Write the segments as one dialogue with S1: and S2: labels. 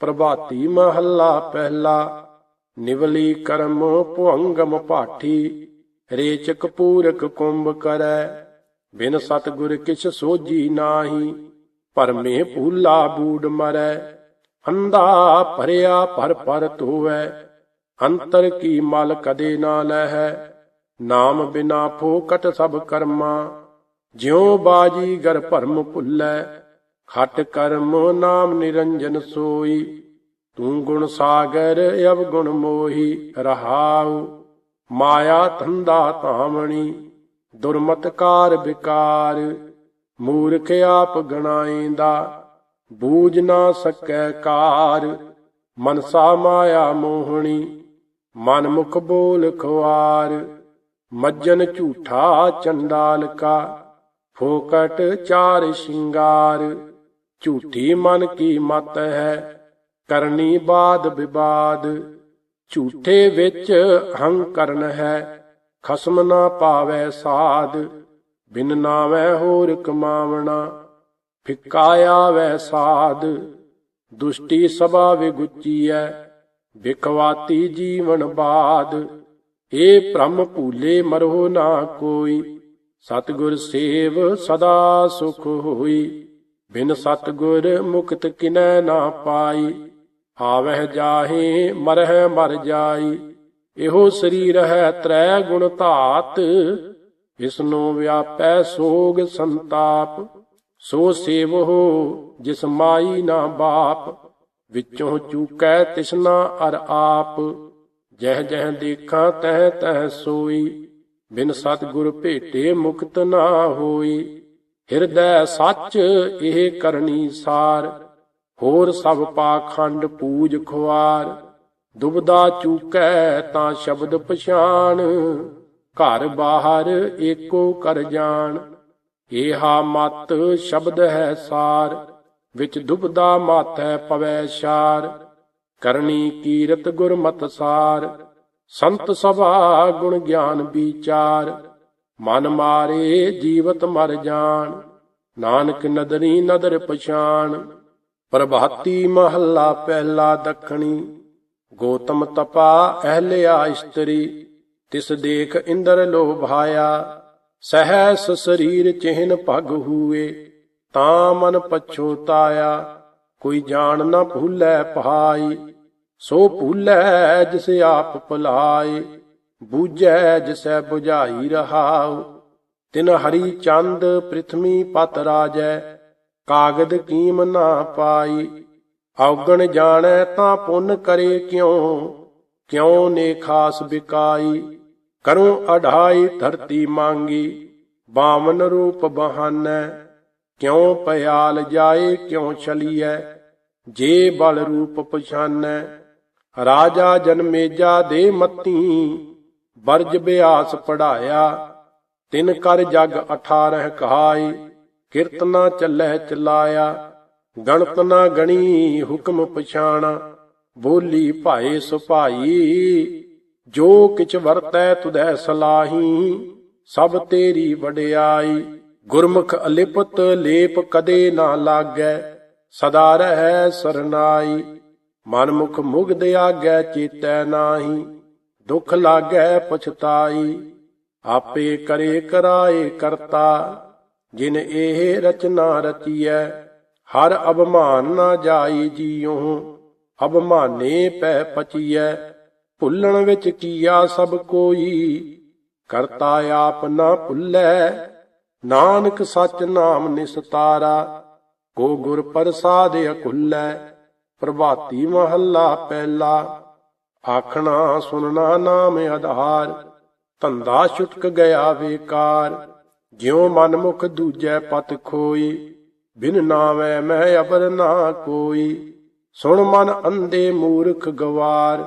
S1: ਪ੍ਰਭਾਤੀ ਮਹੱਲਾ ਪਹਿਲਾ, ਨਿਵਲੀ ਕਰਮ ਭੁੰਗਮ ਪਾਠੀ, ਰੇਚਕ ਪੂਰਕ ਕੁੰਭ ਕਰੈ, ਬਿਨ ਸਤਗੁਰ ਕਿਛ ਸੋਜੀ ਨਾਹੀ, ਪਰਮੇ ਭੂਲਾ ਬੂੜ ਮਰੈ, ਅੰਧਾ ਭਰਿਆ ਭਰ ਭਰ ਧੋਵੈ, ਅੰਤਰ ਕੀ ਮਲ ਕਦੇ ਨਾ ਲਹੈ, ਨਾਮ ਬਿਨਾ ਫੋਕਟ ਸਭ ਕਰਮਾ, ਜਿਉ ਬਾਜੀ ਗਰ ਭਰਮ ਭੁੱਲੈ ਖਟ ਕਰਮ ਨਾਮ ਨਿਰੰਜਨ ਸੋਈ, ਤੂੰ ਗੁਣ ਸਾਗਰ ਅਵ ਗੁਣ ਮੋਹੀ, ਰਹਾਉ, ਮਾਇਆ ਧੰਦਾ ਧਾਮਣੀ ਦੁਰਮਤਕਾਰ ਵਿਕਾਰ, ਮੂਰਖ ਆਪ ਗਣਾਏਂਦਾ ਬੂਝ ਨਾ ਸਕੈ ਕਾਰ, ਮਨਸਾ ਮਾਇਆ ਮੋਹਣੀ ਮਨ ਮੁਖ ਬੋਲ ਖੁਆਰ, ਮੱਜਨ ਝੂਠਾ ਚੰਡਾਲ ਕਾ ਫੋਕਟ ਚਾਰ ਸ਼ਿੰਗਾਰ। ਝੂਠੀ ਮਨ ਕੀ ਮਤ ਹੈ? ਕਰਨੀ ਬਾਦ ਵਿਵਾਦ ਝੂਠੇ ਵਿੱਚ ਹੰ ਕਰਨ ਹੈ। ਖਸਮ ਨਾ ਪਾਵੈ ਸਾਧ। ਬਿਨ ਨਾਵੈ ਹੋਰ ਕਮਾਵਣਾ ਫਿੱਕਾ ਆਵੈ ਸਾਧ। ਦੁਸ਼ਟੀ ਸਭਾ ਵਿਗੁਚੀਐ। ਵਿਖਵਾਤੀ ਜੀਵਨ ਬਾਦ। ਏ ਭ੍ਰਮ ਭੂਲੇ ਮਰੋ ਨਾ ਕੋਈ। ਸਤਗੁਰ ਸੇਵ ਸਦਾ ਸੁਖ ਹੋਈ। ਬਿਨ ਸਤਗੁਰ ਮੁਕਤ ਕਿਨੈ ਨਾ ਪਾਈ, ਆਵਹਿ ਜਾਹੇ ਮਰਹਿ ਮਰ ਜਾਈ। ਇਹੋ ਸਰੀਰ ਹੈ ਤ੍ਰੈ ਗੁਣ ਧਾਤ ਇਸਨੂੰ ਵਿਆਪੈ ਸੋਗ ਸੰਤਾਪ। ਸੋ ਸੇਵੋ ਜਿਸ ਮਾਈ ਨਾ ਬਾਪ, ਵਿੱਚੋਂ ਚੂਕੈ ਤਿਸਨਾ ਅਰ ਆਪ। ਜਹ ਜਹ ਦੇਖਾਂ ਤਹ ਤਹ ਸੋਈ, ਬਿਨ ਸਤਿਗੁਰ ਭੇਟੇ ਮੁਕਤ ਨਾ ਹੋਈ। ਹਿਰਦੈ ਸੱਚ ਇਹ ਕਰਨੀ ਸਾਰ, ਹੋਰ ਸਭ ਪਾਖੰਡ ਪੂਜ ਖੁਆਰ। ਦੁਬਦਾ ਚੂਕੈ ਤਾਂ ਸ਼ਬਦ ਪਛਾਣ, ਘਰ ਬਾਹਰ ਏਕੋ ਕਰ ਜਾਣ। ਏਹਾ ਮਤ ਸ਼ਬਦ ਹੈ ਸਾਰ, ਵਿੱਚ ਦੁਬਦਾ ਮਾਥੈ ਪਵੈ ਸ਼ਾਰ। ਕਰਨੀ ਕੀਰਤ ਗੁਰਮਤਿ ਸਾਰ, ਸੰਤ ਸਭਾ ਗੁਣ ਗਿਆਨ ਵਿਚਾਰ। ਮਨ ਮਾਰੇ ਜੀਵਤ ਮਰ ਜਾਣ। ਨਾਨਕ ਨਦਰੀ ਨਦਰ ਪਛਾਣ, ਪ੍ਰਭਾਤੀ ਮਹੱਲਾ ਪਹਿਲਾ ਦੱਖਣੀ, ਗੋਤਮ ਤਪਾ ਅਹਲਿਆ ਇਸਤਰੀ ਤਿਸ ਦੇਖ ਇੰਦਰ ਲੋਭਾਇਆ, ਸਹਿਸ ਸਰੀਰ ਚਿਹਨ ਭਗ ਹੂਏ, ਤਾਂ ਮਨ ਪਛੋਤਾਇਆ ਕੋਈ ਜਾਣ ਨਾ ਭੂਲੇ ਪਹਾਈ, ਸੋ ਭੂਲੇ ਜਿਸ ਆਪ ਭੁਲਾਏ, ਬੂਝੈ ਜਿਸੈ 부ਝਾਈ ਰਹਾਉ। ਤਿਨ ਹਰੀ ਚੰਦ ਪ੍ਰਿਥਮੀ ਪਤ ਰਾਜੈ, ਕਾਗਦ ਕੀਮ ਨਾ ਪਾਈ। ਔਗਣ ਜਾਣੈ ਤਾਂ ਪੁੰਨ ਕਰੇ ਕਿਉ ਕਿਉ ਨੇ ਖਾਸ ਬਿਕਾਈ। ਕਰੂੰ ਅਢਾਈ ਧਰਤੀ ਮੰਗੀ ਬਾਮਨ ਰੂਪ ਬਹਾਨੈ। ਕਿਉ ਪਿਆਲ ਜਾਏ, ਕਿਉ ਛਲੀਐ, ਜੇ ਬਲ ਰੂਪ ਪਛਾਨੈ। ਰਾਜਾ ਜਨਮੇਜਾ ਦੇ ਮਤੀ, ਬਰਜ ਬਿਆਸ ਪੜਾਇਆ। ਤਿਨ ਕਰ ਜਗ 18 ਕਹਾਈ, ਕੀਰਤਨਾ ਚੱਲੈ ਚਲਾਇਆ, ਗਣਤ ਨਾ ਗਣੀ, ਹੁਕਮ ਪਛਾਣਾ, ਬੋਲੀ ਭਾਏ ਸੁਭਾਈ, ਜੋ ਕਿਛ ਵਰਤੈ ਤੁਧੈ ਸਲਾਹੀ, ਸਭ ਤੇਰੀ ਵਡਿਆਈ, ਗੁਰਮੁਖ ਅਲਿਪਤ ਲੇਪ ਕਦੇ ਨਾ ਲਾਗੈ, ਸਦਾ ਰਹਿ ਸਰਨਾਈ ਮਨ ਮੁਖ ਮੁਗਧ ਆਗੈ ਚੇਤੈ ਨਾਹੀ, ਦੁਖ ਲਾਗੈ ਪਛਤਾਈ ਆਪੇ ਕਰੇ ਕਰਾਏ ਕਰਤਾ, ਜਿਨ ਇਹ ਰਚਨਾ ਰਚੀਐ, ਹਰ ਅਭਮਾਨ ਨਾ ਜਾਈ ਜੀਉ, ਅਭਮਾਨੇ ਪੈ ਪਚੀਐ, ਭੁੱਲਣ ਵਿੱਚ ਕੀਆ ਸਭ ਕੋਈ, ਕਰਤਾ ਆਪ ਨਾ ਭੁੱਲੈ, ਨਾਨਕ ਸਚ ਨਾਮ ਨਿਸਤਾਰਾ, ਕੋ ਗੁਰ ਪ੍ਰਸਾਦ ਅਕੁੱਲੈ, ਪ੍ਰਭਾਤੀ ਮਹੱਲਾ ਪਹਿਲਾ, ਆਖਣਾ ਸੁਨਣਾ ਨਾਮ ਆਧਾਰ ਧੰਦਾ ਛੁਟਕ ਗਿਆ ਵੇਕਾਰ, ਜਿਉ ਮਨ ਮੁਖ ਦੂਜੈ ਪਤ ਖੋਈ, ਬਿਨ ਨਾਵੈ ਮੈਂ ਅਬਰ ਨਾ ਕੋਈ। ਸੁਣ ਮਨ ਅੰਦੇ ਮੂਰਖ ਗਵਾਰ,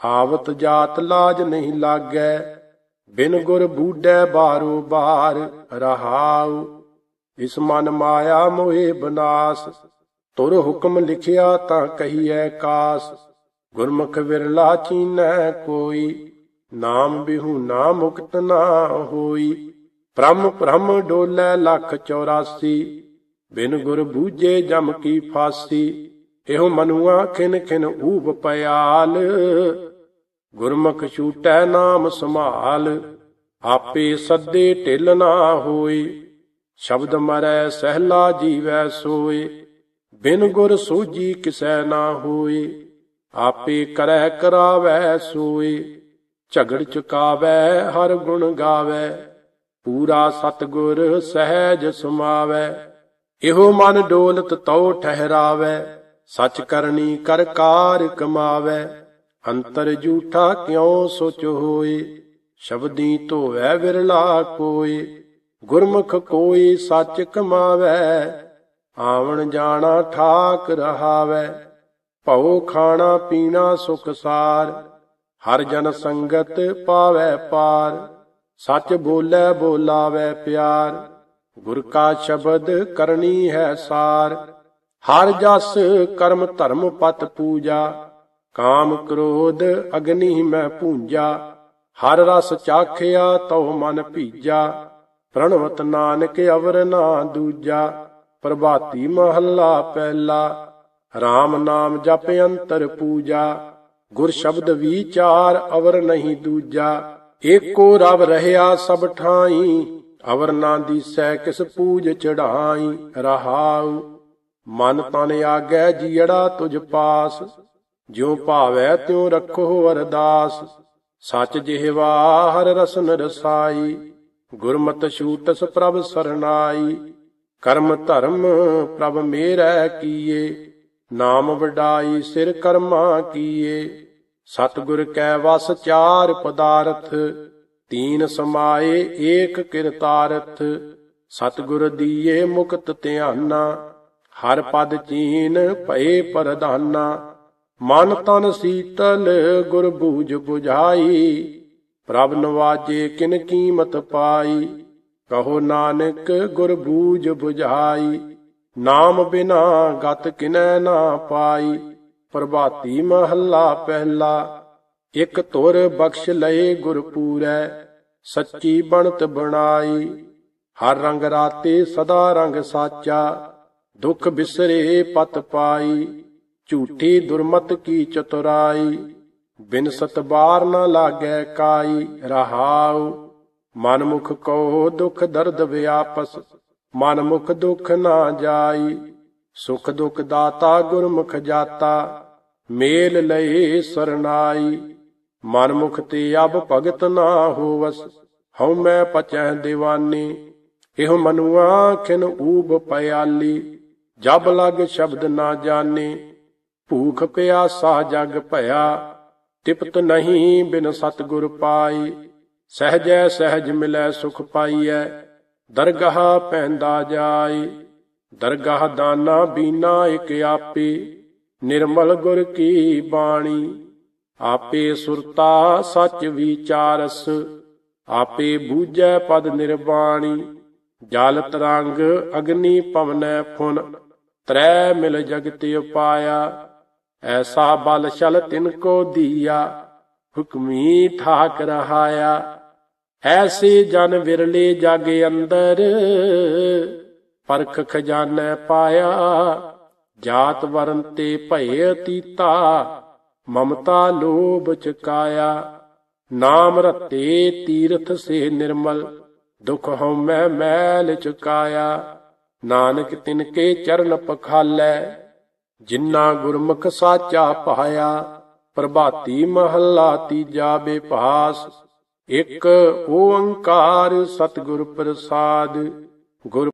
S1: ਆਵਤ ਜਾਤ ਲਾਜ ਨਹੀਂ ਲਾਗੈ, ਬਿਨ ਗੁਰ ਬੂਡੈ ਬਾਰੋ ਬਾਰ ਰਹਾਉ। ਇਸ ਮਨ ਮਾਇਆ ਮੋਹਿ ਬਨਾਸ, ਤੁਰ ਹੁਕਮ ਲਿਖਿਆ ਤਾਂ ਕਹੀਐ ਕਾਸ, ਗੁਰਮੁਖ ਵਿਰਲਾ ਚੀਨੈ ਕੋਈ। ਨਾਮ ਬਿਹੂ ਨਾ ਮੁਕਤ ਨਾ ਹੋਈ। ਪ੍ਰਮ ਭ੍ਰਮ ਡੋਲੇ ਲੱਖ 84 ਬਿਨ ਗੁਰ ਬੂਝੇ ਜਮ ਕੀ ਫਾਸੀ। ਇਹੋ ਮਨੁਆ ਖਿਨ ਖਿਨ ਊਬ ਪਿਆਲ ਗੁਰਮੁਖ ਛੂਟੈ ਨਾਮ ਸੰਭਾਲ। ਆਪੇ ਸੱਦੇ ਢਿਲ ਨਾ ਹੋਏ ਸ਼ਬਦ ਮਰੈ ਸਹਿਲਾ ਜੀਵੈ ਸੋਏ ਬਿਨ ਗੁਰ ਸੂਜੀ ਕਿਸੈ ਨਾ ਹੋਏ ਆਪੇ ਕਰੈ ਕਰਾਵੈ ਸੋਏ ਝਗੜ ਚੁਕਾਵੈ, ਹਰ ਗੁਣ ਗਾਵੈ। ਪੂਰਾ ਸਤਗੁਰ ਸਹਿਜ ਸਮਾਵੈ। ਇਹੋ ਮਨ ਡੋਲਤ ਤਉ ਠਹਿਰਾਵੈ। ਸਚ ਕਰਨੀ ਕਰ ਕਾਰ ਕਮਾਵੈ। ਅੰਤਰ ਝੂਠਾ ਕਿਉ ਸੋਚ ਹੋਏ? ਸ਼ਬਦੀ ਧੋਵੈ ਵਿਰਲਾ ਕੋਏ। ਗੁਰਮੁਖ ਕੋਈ ਸੱਚ ਕਮਾਵੈ। ਆਵਣ ਜਾਣਾ ਠਾਕ ਰਹਾਵੈ। ਭਉ ਖਾਣਾ ਪੀਣਾ ਸੁਖ ਸਾਰ। ਹਰ ਜਨ ਸੰਗਤ ਪਾਵੈ ਪਾਰ, ਸੱਚ ਬੋਲੇ ਬੋਲਾਵੈ ਪਿਆਰ, ਗੁਰ ਕਾ ਸ਼ਬਦ ਕਰਨੀ ਹੈ ਸਾਰ। ਹਰ ਜਸ ਕਰਮ ਧਰਮ ਪਤ ਪੂਜਾ, ਕਾਮ ਕ੍ਰੋਧ ਅਗਨੀ ਮੈਂ ਪੂੰਜਾ। ਹਰ ਰਸ ਚਾਖਿਆ ਤਉ ਮਨ ਭੀਜਾ, ਪ੍ਰਣਵਤ ਨਾਨਕ ਅਵਰ ਨਾ ਦੂਜਾ। ਪ੍ਰਭਾਤੀ ਮਹੱਲਾ ਪਹਿਲਾ RAM ਨਾਮ ਜਪ ਅੰਤਰ ਪੂਜਾ। ਗੁਰ ਸ਼ਬਦ ਵਿਚਾਰ ਅਵਰ ਨਹੀਂ ਦੂਜਾ, ਏਕੋ ਰਵ ਰਹਿਆ ਸਭ ਠਾਈ, ਅਵਰ ਨਾ ਦੀਸੈ ਕਿਸ ਪੂਜ ਚੜਾਈ ਰਹਾਉ। ਮਨ ਤਨ ਆਗੈ ਜੀੜਾ ਤੁਝ ਪਾਸ, ਜਿਉ ਭਾਵੈ ਤਿਉ ਰੱਖੋ ਅਰਦਾਸ। ਸਚ ਜਿਹਵਾ ਹਰ ਰਸਨ ਰਸਾਈ, ਗੁਰਮਤਿ ਛੂਟਸ ਪ੍ਰਭ ਸਰਨਾਈ। ਕਰਮ ਧਰਮ ਪ੍ਰਭ ਮੇਰੈ ਕੀਏ। ਨਾਮ ਵਡਾਈ ਸਿਰ ਕਰਮਾ ਕੀਏ। ਸਤਿਗੁਰ ਕੈ ਵਸ ਚਾਰ ਪਦਾਰਥ, ਤੀਨ ਸਮਾਏ ਏਕ ਕਿਰਤਾਰਥ ਸਤਿਗੁਰ ਦੀਏ ਮੁਕਤ ਧਿਆਨਾ, ਹਰ ਪਦ ਚੀਨ ਭਏ ਪਰਧਾਨਾ। ਮਨ ਤਨ ਸੀਤਲ ਗੁਰ ਬੂਝ 부ਝਾਈ ਪ੍ਰਭ ਨਵਾਜੇ ਕਿਨ ਕੀਮਤ ਪਾਈ। ਕਹੋ ਨਾਨਕ ਗੁਰ ਬੂਝ 부ਝਾਈ ਨਾਮ ਬਿਨਾ ਗਤ ਕਿਨੈ ਨਾ ਪਾਈ, ਪ੍ਰਭਾਤੀ ਮਹੱਲਾ ਪਹਿਲਾ। ਇਕ ਤੁਰ ਬਖਸ਼ ਲਏ ਗੁਰ ਸੱਚੀ ਬਣਤ ਬਣਾਈ। ਹਰ ਰੰਗ ਰਾਤੇ ਸਦਾ ਰੰਗ ਸਾਚਾ, ਦੁਖ ਬਿਸਰੇ ਪਤ ਪਾਈ। ਝੂਠੀ ਦੁਰਮਤ ਕੀ ਚਤੁਰਾਈ ਬਿਨ ਸਤਬਾਰ ਨਾ ਲਾਗੈ ਕਾਈ। ਰਹਾਉ ਮਨ ਮੁਖ ਕੋ ਦੁਖ ਦਰਦ ਵਿਆਪਸ। ਮਨ ਮੁਖ ਦੁਖ ਨਾ ਜਾਈ, ਸੁਖ ਦੁਖ ਦਾਤਾ ਗੁਰਮੁਖ ਜਾਤਾ, ਮੇਲ ਲਏ ਸਰਨਾਈ। ਮਨ ਮੁਖ ਤੇ ਅਬ ਭਗਤ ਨਾ ਹੋਵਸ, ਹਉ ਮੈਂ ਪਚੈ ਦੀਵਾਨੀ। ਇਹੋ ਮਨੁਆ ਖਿਨ ਊਬ ਪਿਆਲੀ, ਜਬ ਲਗ ਸ਼ਬਦ ਨਾ ਜਾਣੇ ਭੂਖ ਪਿਆਸਾ ਜਗ ਭਇਆ, ਤਿਪਤ ਨਹੀਂ ਬਿਨ ਸਤਗੁਰ ਪਾਈ। ਸਹਜੈ ਸਹਜ ਮਿਲੈ ਸੁਖ ਪਾਈਐ ਦਰਗਾਹ ਪੈਂਦਾ ਜਾਏ, ਦਰਗਾਹ ਦਾਨਾ ਬੀਨਾ ਇਕ ਆਪੇ, ਨਿਰਮਲ ਗੁਰ ਕੀ ਬਾਣੀ? ਆਪੇ ਸੁਰਤਾ ਸੱਚ ਵਿਚਾਰਸ, ਆਪੇ ਬੂਝੈ ਪਦ ਨਿਰਵਾਣੀ। ਜਲ ਤਰੰਗ ਅਗਨੀ ਪਵਨੈ ਫੁਨ, ਤ੍ਰੈ ਮਿਲ ਜਗਤ ਉਪਾਇਆ। ਐਸਾ ਬਲ ਛਲ ਤਿਨ ਕੋ ਦੀਆ, ਹੁਕਮੀ ਠਾਕ ਰਹਾਇਆ। ਐਸੇ ਜਨ ਵਿਰਲੇ ਜਾਗੇ ਅੰਦਰ ਪਰਖ ਖਜ਼ਾਨਾ ਪਾਇਆ, ਜਾਤ ਵਰਨ ਤੇ ਭਏ ਅਤੀਤਾ ਮਮਤਾ ਲੋਭ ਚਕਾਇਆ। ਨਾਮ ਰਤੇ ਤੀਰਥ ਸੇ ਨਿਰਮਲ, ਦੁਖ ਹਉਮੈ ਮੈਲ ਚੁਕਾਇਆ। ਨਾਨਕ ਤਿਨ ਕੇ ਚਰਨ ਪਖਾਲੈ ਜਿਨ੍ਹਾਂ ਗੁਰਮੁਖ ਸਾਚਾ ਪਾਇਆ। ਪ੍ਰਭਾਤੀ ਮਹੱਲਾ ਤੀਜਾ ਬੇਭਾਸ ਇਕ ਓੰਕਾਰ ਸਤਿਗੁਰ ਪ੍ਰਸਾਦ ਗੁਰ